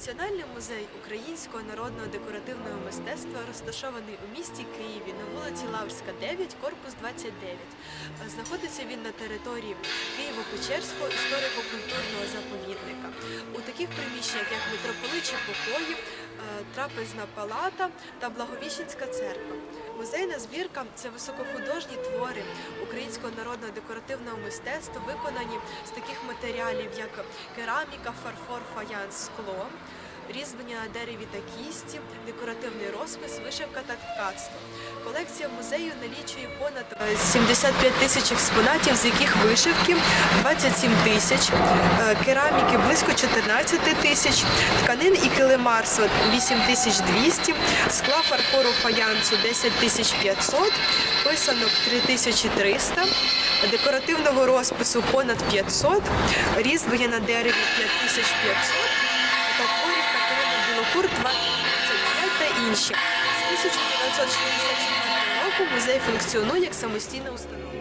Національний музей українського народного декоративного мистецтва розташований у місті Києві на вулиці Лаврська, 9, корпус 29. Е, Знаходиться він на території Києво-Печерського історико-культурного заповідника. У таких приміщеннях, як митрополичі покої, трапезна палата та Благовіщенська церква. Музейна збірка це високохудожні твори українського народного декоративного мистецтва, виконані з таких матеріалів, як кераміка, фарфор, фаянс, скло, різьблення на дереві та кісті, декоративний розпис, вишивка та ткацтво. Колекція музею налічує понад е, 75 тисяч експонатів, з яких вишивки 27 тисяч, е, кераміки близько 14 тисяч, тканин і килимарства 8200, скла фарфору фаянсу 10 тисяч 500, писанок 3300, декоративного розпису понад 500, різьблення на дереві 5500, та Білокур 25 та інші. З 1964 року музей функціонує як самостійна установа.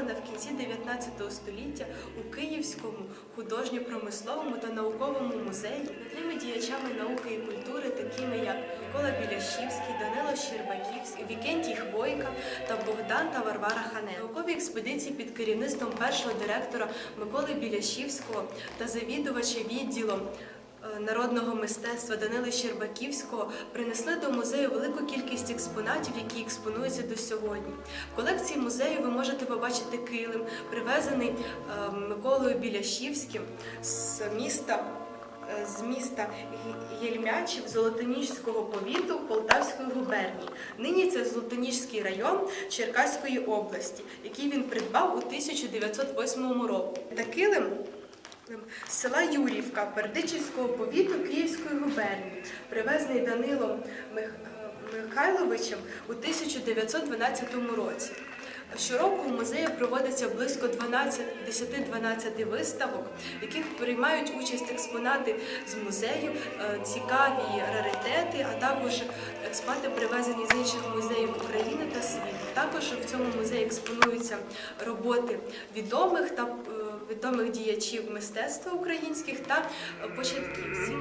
Започаткована в кінці 19 століття у Київському художньо-промисловому та науковому музеї видними діячами науки і культури, такими як Микола Біляшівський, Данило Щербаківський, Вікентій Хвойка та Богдан та Варвара Хане. Наукові експедиції під керівництвом першого директора Миколи Біляшівського та завідувача відділом народного мистецтва Данили Щербаківського принесли до музею велику кількість експонатів, які експонуються до сьогодні. В колекції музею ви можете побачити килим, привезений е, Миколою Біляшівським з міста. е, З міста Єльмячів Золотоніжського повіту Полтавської губернії. Нині це Золотоніжський район Черкаської області, який він придбав у 1908 році. Та килим з села Юрівка Бердичівського повіту Київської губернії, привезений Данилом Мих... Михайловичем у 1912 році. Щороку в музеї проводиться близько 12 10-12 виставок, в яких приймають участь експонати з музею, е, цікаві раритети, а також експонати привезені з інших музеїв України та світу. Також в цьому музеї експонуються роботи відомих та е, відомих діячів мистецтва українських та початківців.